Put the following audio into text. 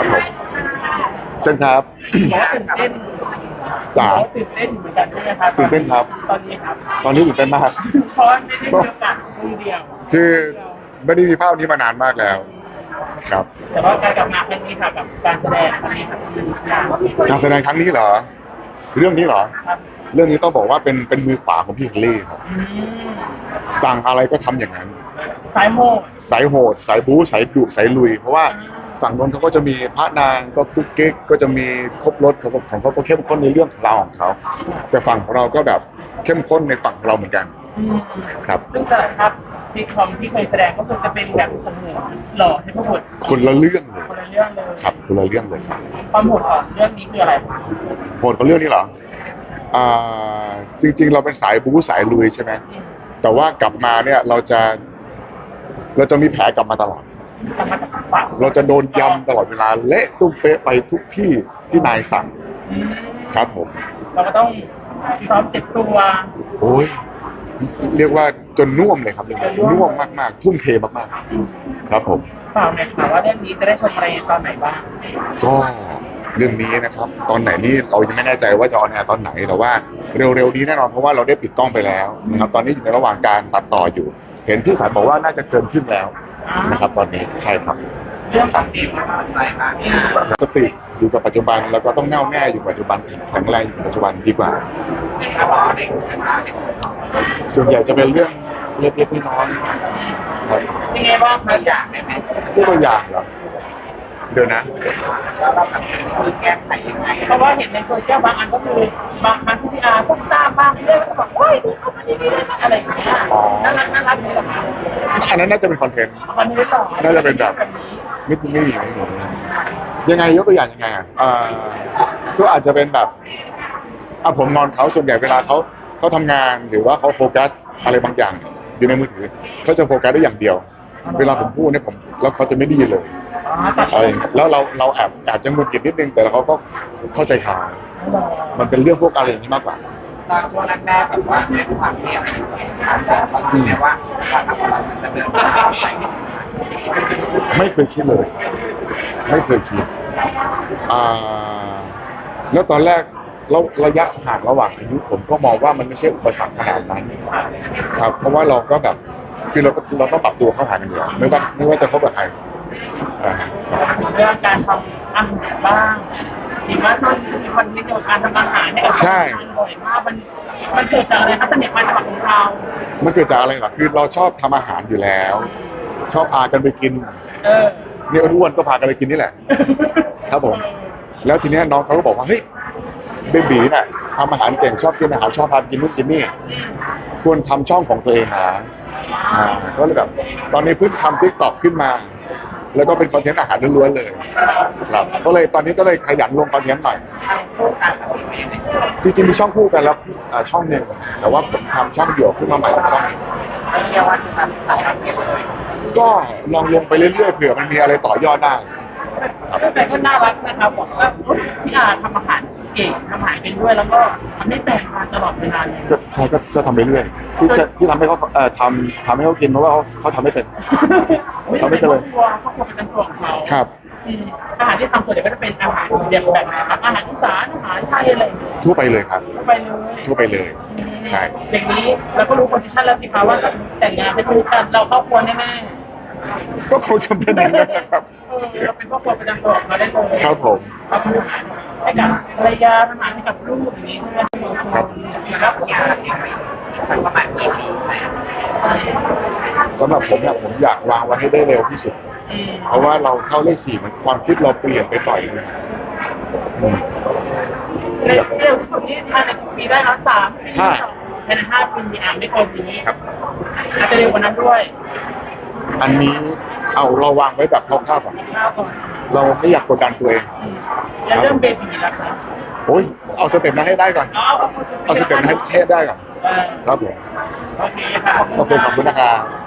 ครับผมเชิญครับบอกว่าตื่นเต้นจ๋าบอกว่าตื่นเต้นเหมือนกันใช่ไหมครับตื่นเต้นครับ ตอนนี้ครับตอนนี้ตื่นเต้นมาก เพราะว่าไม่ได้มีโอกาสคุยเดียวคือไม่ได้มีภาพนี้มานานมากแล้ว ครับ แต่ว่าการกลับมาครั้งนี้ค่ะกับการแสดงครั้งนี้ครับมีทุกอย่างการแสดงครั้งนี้เหรอ เรื่องนี้เหรอครับเรื่องนี้ต้องบอกว่าเป็นเป็นมือขวาของพี่เฮนรี่ครับอืมสั่งอะไรก็ทำอย่างนั้น สายโมดสายโหด สายบู๊สายดุสายลุย เพราะว่า ฝั่งนนท์เขาก็จะมีพระนางก็กุ๊กกิ๊กก็จะมีครบรถของของเขาก็เข้มข้นในเรื่องของเราของเขาแต่ฝั่งของเราก็แบบเข้มข้นในฝั่งของเราเหมือนกันอืมครับซึ่งแต่ละครับที่คอมที่เคยแสดงก็คือจะเป็นแบบสมุนหล่อให้พระบทคนละเรื่องเลยคนละเรื่องเลยครับคนละเรื่องเลยครับความโหดของเรื่องนี้คืออะไรครับโหดกว่าเรื่องนี้เหรออ่าจริง ๆ เราเป็นสายบู๊สายลุยใช่ไหมอืมแต่ว่ากลับมาเนี่ยเราจะ เราจะมีแผลกลับมาตลอด กลับมาจากฝั่งเราจะโดนยำตลอดเวลาเละตุ้มเป๊ะไปทุกที่ที่นายสั่งอืมครับผม เราก็ต้องซ้อมเจ็บตัว โอ้ยเรียกว่าจนน่วมเลยครับเรื่องนี้น่วมมากๆ ทุ่มเทมากๆ ครับผมเปล่าเนี่ยค่ะว่าเรื่องนี้จะได้ชมอะไรตอนไหนบ้างก็เรื่องนี้นะครับ ตอนไหนนี่เรายังไม่แน่ใจว่าจะออนแอร์ตอนไหนแต่ว่าเร็วๆนี้แน่นอนเพราะว่าเราได้ปิดกล้องไปแล้วนะครับตอนนี้อยู่ในระหว่างการตัดต่ออยู่ เห็นพี่สายบอกว่าน่าจะเกินครึ่งแล้ว นะครับตอนนี้ใช่ครับ เรื่องของดีมันอะไรมาเนี่ยสติอยู่กับปัจจุบันแล้วก็ต้องแน่วแน่อยู่ปัจจุบันแข็งแรงอยู่กับปัจจุบันดีกว่าถ้าบอกเด็กนะคะเด็กส่วนใหญ่จะเป็นเรื่องเล็กๆน้อยๆครับยังไงบ้างคะอยากไหมแม่ยกตัวอย่างเหรอเดี๋ยวนะ แล้วเราแบบมีแก้ไขยังไงเพราะว่าเห็นในโซเชียลบางอันก็คือบางครั้งที่พี่อาซุ่มซ่ามบ้างเรื่องก็บอกโอ้ยนี่เขามาดีๆได้ไหมอะไรอย่างเงี้ยน่ารักน่ารักเลยเหรอคะ อันนั้นน่าจะเป็นคอนเทนต์มันไม่ได้ต่อน่าจะเป็นแบบ ไม่ไม่มีไม่มียังไงยกตัวอย่างยังไงอะอ่าก็อาจจะเป็นแบบอะผมนอนเขาส่วนใหญ่เวลาเขาเขาทำงานหรือว่าเขาโฟกัสอะไรบางอย่าง อยู่ในมือถือเขาจะโฟกัสได้อย่างเดียว เวลาผมพูดเนี่ยผมแล้วเขาจะไม่ไดีเลยอ๋อตัดอะไรอย่างเงี้ยแล้วเราเราแอบแอบจะหงุดหงิดนิดนึงแต่เขาก็เข้าใจข่าวมันเป็นเรื่องพวกอะไรอย่างนี้มากกว่า ตอนช่วงแรกๆแบบว่าในความเรียนเขาคิดไหมว่าการทำอะไรมันจะเดินทางไปไม่เคยคิดเลย ไม่เคยคิดอ่าแล้วตอนแรกแล้วระยะห่างระหว่างอายุผมก็มองว่ามันไม่ใช่อุปสรรคขนาดนั้นครับเพราะว่าเราก็แบบคือเราก็เราต้องปรับตัวเข้าหากันอยู่แล้วไม่ว่าไม่ว่าจะพบกับใครอ่าเรื่องการทำอาหารบ้างเห็นว่าช่วง มีคอนเทนต์เกี่ยวกับการทำอาหารให้กับใช่ บ่อยมากมันมันเกิดจากอะไรครับเสน่ห์ความถนัดของเรามันเกิดจากอะไรเหรอคือเราชอบทำอาหารอยู่แล้ว ชอบพากันไปกินเออ เนี่ยอ้วนๆก็พากันไปกินนี่แหละ ครับผม แล้วทีเนี้ยน้องเขาก็บอกว่าเฮ้ยเบบีน่ะทำอาหารเก่งชอบกินอาหารชอบพาไปกินนู่นกินนี่ควรทำช่องของตัวเองนะอ่าก็เลยแบบตอนนี้เพิ่งทำทิกตอกขึ้นมา แล้วก็เป็นคอนเทนต์อาหารล้วนๆเลย ครับก็เลยตอนนี้ก็เลยขยันลงคอนเทนต์หน่อยทำ คู่กันกับพี่เมย์จริงๆมีช่องคู่กันแล้วอ่าช่องหนึ่งแต่ว่าผมทำช่องเดี่ยวขึ้นมาใหม่อีกช่องหนึ่งแล้วเรียกว่าจะแบบตัดทำเก็บเลยก็ลองลงไปเรื่อยๆเผื่อมันมีอะไรต่อยอดได้ครับแต่ก็น่ารักนะครับบอกว่าพี่อาทำอาหารเก่งทำอาหารเป็นด้วยแล้วก็ทำให้แฟนทานตลอดเวลาเลยก็ใช่ก็ก็ทำไปเรื่อยที่จะที่ทำให้เขาเอ่อทำทำให้เขากินเพราะว่าเขาเขาทำไม่เป็นทำไม่เป็นเลย ครอบครัวครอบครัวประจำตัวของเขา ครับ อืมอาหารที่ทำส่วนใหญ่ก็จะเป็นอาหารเดียวแบบไหนครับอาหารอีสานอาหารไทยอะไรอย่างเงี้ยทั่วไปเลยครับ ทั่วไปเลยทั่วไปเลย ใช่ อย่างนี้เราก็รู้โพซิชันแล้วสิคะว่าแต่งงานใช้ชีวิตกันเราครอบครัวแน่ก็คงจะเป็นอย่างนั้นนะครับ ๆเออเราเป็นครอบครัวประจำตัวของเราได้เลยครับผมทำอาหารให้กับภรรยาทำอาหารให้กับลูกอย่างนี้ใช่ไหมครับแล้วคุณยายยังไม่ประมาณกี่ปี สำหรับผมเนี่ยผมอยากวางไว้ให้ได้เร็วที่สุดอืม เพราะว่าเราเข้าเลขสี่มันความคิดเราเปลี่ยนไปบ่อยเลยอืมเร็วเร็วที่สุดนี่ภายในกี่ปีได้แล้วสามปีห้าภายในห้าปีอะไม่เกินนี้ครับอาจจะเร็วกว่านั้นด้วย อันนี้เอาเราวางไว้แบบคร่าวๆก่อนข้าวก่อนเราไม่อยากกดดันตัวเองอืมแล้วเรื่องเบบีล่ะคะโอ้ยเอาสเต็ปนั้นให้ได้ก่อน เอาเอาสเต็ปนั้นให้ให้ได้ก่อนเออครับผมโอเคค่ะโอเคขอบคุณนะครับ